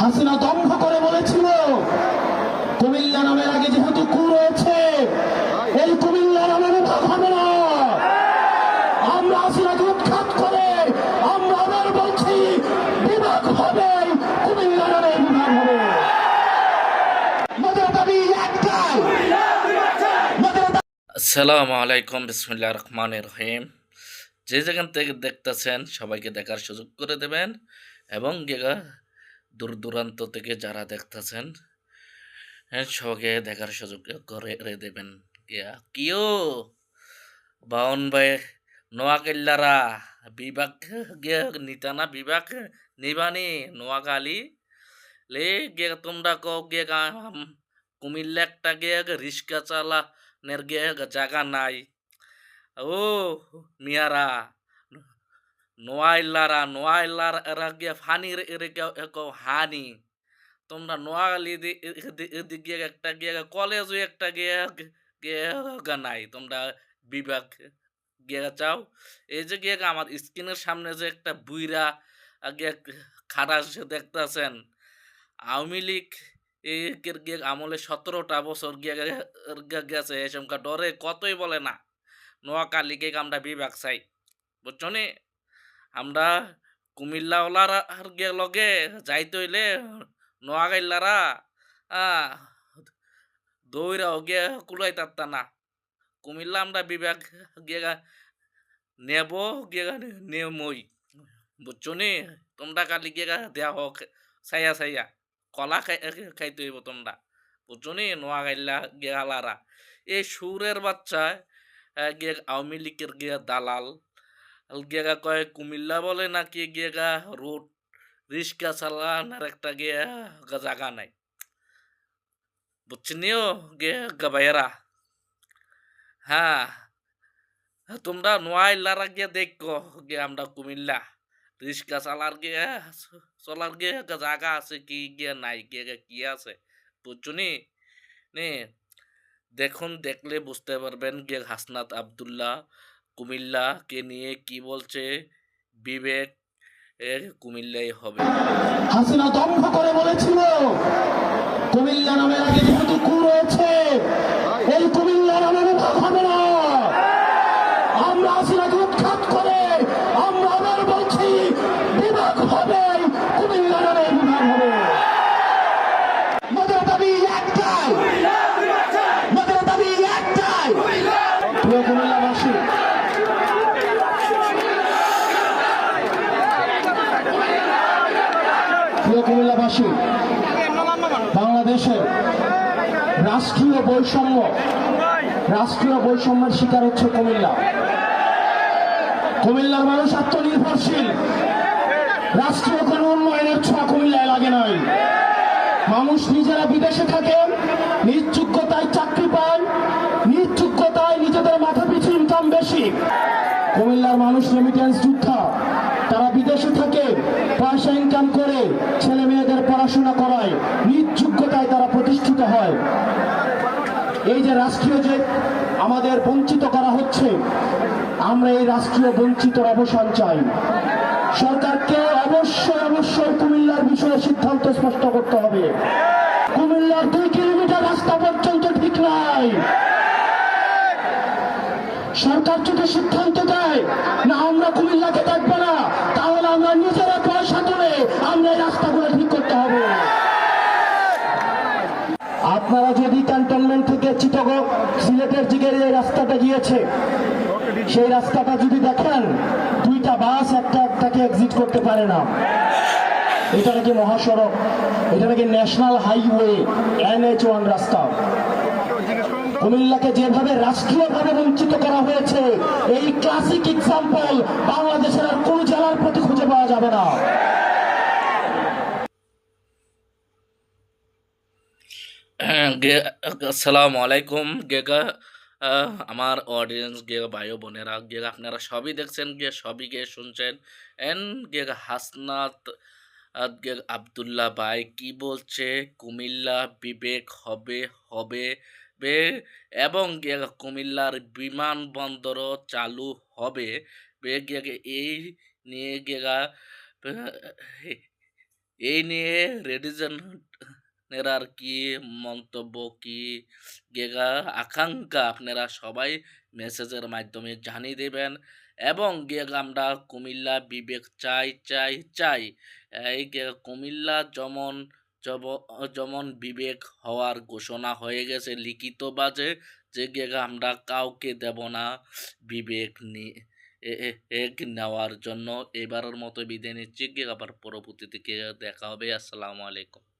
হাসিনা দম্ভ করে বলেছিল, কুমিল্লা নামের আগে যেহেতু কু রয়েছে, এই কুমিল্লা নামে বিভাগ হবে না। আমরা হাসিনাকে উৎখাত করে, আমরা আবার বলছি, বিভাগ হবে, কুমিল্লা আলাইকুম বিসমুল্লাহ রহমান রহিম। যে যেখান থেকে দেখতেছেন, সবাইকে দেখার সুযোগ করে দেবেন এবং দূর দূরান্ত থেকে যারা দেখতেছেন হ্যাঁ, সবাইকে দেখার সুযোগ করে দেবেন। গিয়া কিও? বাউন ভাই নোয়াকাল্লারা বিভাগ গিয়া নিতানা বিভাগ নিবানি নোয়াখালী। লে গে তোমরা কও গে কুমিল্লা একটা গে রিক্সা চালা নের গে জায়গা নাই। ও মিয়ারা নোয়াইলারা নোয়াইলার এরা গিয়ে ফানি রে কেউ হানি। তোমরা নোয়াখালী এদিক গিয়ে একটা গিয়ে কলেজ একটা গিয়ে গিয়ে নাই। তোমরা বিভাগ গিয়ে চাও এই যে গিয়ে আমার স্ক্রিনের সামনে যে একটা বুইরা গিয়ে সে দেখতেছেন। আওয়ামী লীগ একের গিয়ে আমলে সতেরোটা বছর গিয়ে গেছে এসমকা ডরে কতই বলে না, নোয়াখালীকে আমরা বিভাগ চাই। বুঝছ আমরা কুমিল্লাওয়ালার লগে যাইতে হইলে নোয়াখাইলারা আহ দৌড়াও গিয়ে কুলাই তাত্তা না কুমিল্লা আমরা বিভাগ গিয়ে নেব গিয়ে নেমই। বুঝছ নি? তোমরা কালি গিয়ে দেয়া হোক সাইয়া সাইয়া কলা খাই খাইতে হইব তোমরা। বুঝছ নি? নোয়া গাইলা গেলারা এই সুরের বাচ্চা গিয়ে আওয়ামী লীগের গিয়ে দালাল। গিয়েগা কয় কুমিল্লা বলে নাকি গিয়েগা রোড রিক্সা চালানোর একটা গিয়ে জায়গা নাই বুঝছিনিও গিয়ে গাবাইরা হ্যাঁ তোমরা নোয়াইলারা গিয়ে দেখো গিয়ে আমরা কুমিল্লা রিক্সা চালার গিয়ে চলার গিয়ে একটা জায়গা আছে কি গিয়ে নাই গিয়ে কি আছে বুঝছ নি নে দেখুন দেখলে বুঝতে পারবেন গিয়ে হাসনাত আবদুল্লাহ কুমিল্লাকে নিয়ে কি বলছে বিবেক? এর কুমিল্লাই হবে। হাসিনা দম্ভ করে বলেছিল, কুমিল্লা নামের আগে যেহেতু কু রয়েছে, এই কুমিল্লা নামে বিভাগ হবে না আমরা হাসিনাকে উৎখাত করে আমরা আবার বলছি বিভাগ হবে কুমিল্লা নামে বিভাগ হবে আমাদের দাবি একটাই আমাদের দাবি একটাই প্রিয় কুমিল্লাবাসী কুমিল্লাবাসী বাংলাদেশের রাষ্ট্রীয় বৈষম্য, রাষ্ট্রীয় বৈষম্যের শিকার হচ্ছে কুমিল্লা। কুমিল্লার মানুষ আত্মনির্ভরশীল। রাষ্ট্রীয় কোনো উন্নয়নের ছোঁয়া কুমিল্লায় লাগে নাই। মানুষ নিজেরা বিদেশে থাকেন নিজ যোগ্যতায় চাকরি পান নিজ যোগ্যতায় নিজেদের মাথা পিছু ইনকাম বেশি। কুমিল্লার মানুষ রেমিটেন্স যোদ্ধা। বিদেশে থাকে পয়সা ইনকাম করে ছেলে মেয়েদের পড়াশোনা করায়, নিজ যোগ্যতায় তারা প্রতিষ্ঠিত হয়। এই যে রাষ্ট্রীয় যে আমাদের বঞ্চিত করা হচ্ছে, আমরা এই রাষ্ট্রীয় বঞ্চিত অবসান চাই। সরকারকে অবশ্যই অবশ্যই কুমিল্লার বিষয়ে সিদ্ধান্ত স্পষ্ট করতে হবে। কুমিল্লার দুই কিলোমিটার রাস্তা পর্যন্ত ঠিক নাই। সরকার যদি সিদ্ধান্ত দেয়, না, আমরা কুমিল্লাকে দেখব না তাহলে আমরা নিজেরা পয়সা তুলে আমরা এই রাস্তাগুলো ঠিক করতে হবে আপনারা যদি ক্যান্টনমেন্ট থেকে চিটগং সিলেটের দিকে যে রাস্তাটা গিয়েছে, সেই রাস্তাটা যদি দেখেন, দুইটা বাস একটা একটাকে এক্সিট করতে পারে না। এটা নাকি মহাসড়ক, এটা নাকি ন্যাশনাল হাইওয়ে এনএইচ ওয়ান রাস্তা। কুমিল্লাকে যেভাবে রাষ্ট্রীয়ভাবে বঞ্চিত করা হয়েছে, এই ক্লাসিক এক্সাম্পল বাংলাদেশের আর কোন জেলার প্রতি খুঁজে পাওয়া যাবে না। আসসালামু আলাইকুম, গেগা আমার অডিয়েন্স গে ভাই বোনেরা গে আপনারা সবই দেখছেন গে সবই গে শুনছেন। এন গে হাসনাত গে আবদুল্লাহ ভাই কি বলছে? কুমিল্লা বিবেক হবে হবে বে, এবং গে কুমিল্লার বিমানবন্দরও চালু হবে বে গে এই নিয়ে গেগা এই নিয়ে রেডিজন আর কি মন্তব্য কি? গেগা, আকাঙ্ক্ষা আপনারা সবাই মেসেজের মাধ্যমে জানিয়ে দেবেন। এবং গেগা, আমরা কুমিল্লা বিবেক চাই চাই চাই। এই কুমিল্লা যেমন যেমন বিবেক হওয়ার ঘোষণা হয়ে গেছে লিখিত বাজে যে গেগা, আমরা কাউকে দেব না বিবেক নি, এ- এ- এক নেওয়ার জন্য। এবারের মতো বিদায় নিচ্ছি। গিয়ে আবার পরবর্তীতে দেখা হবে। আসসালামু আলাইকুম।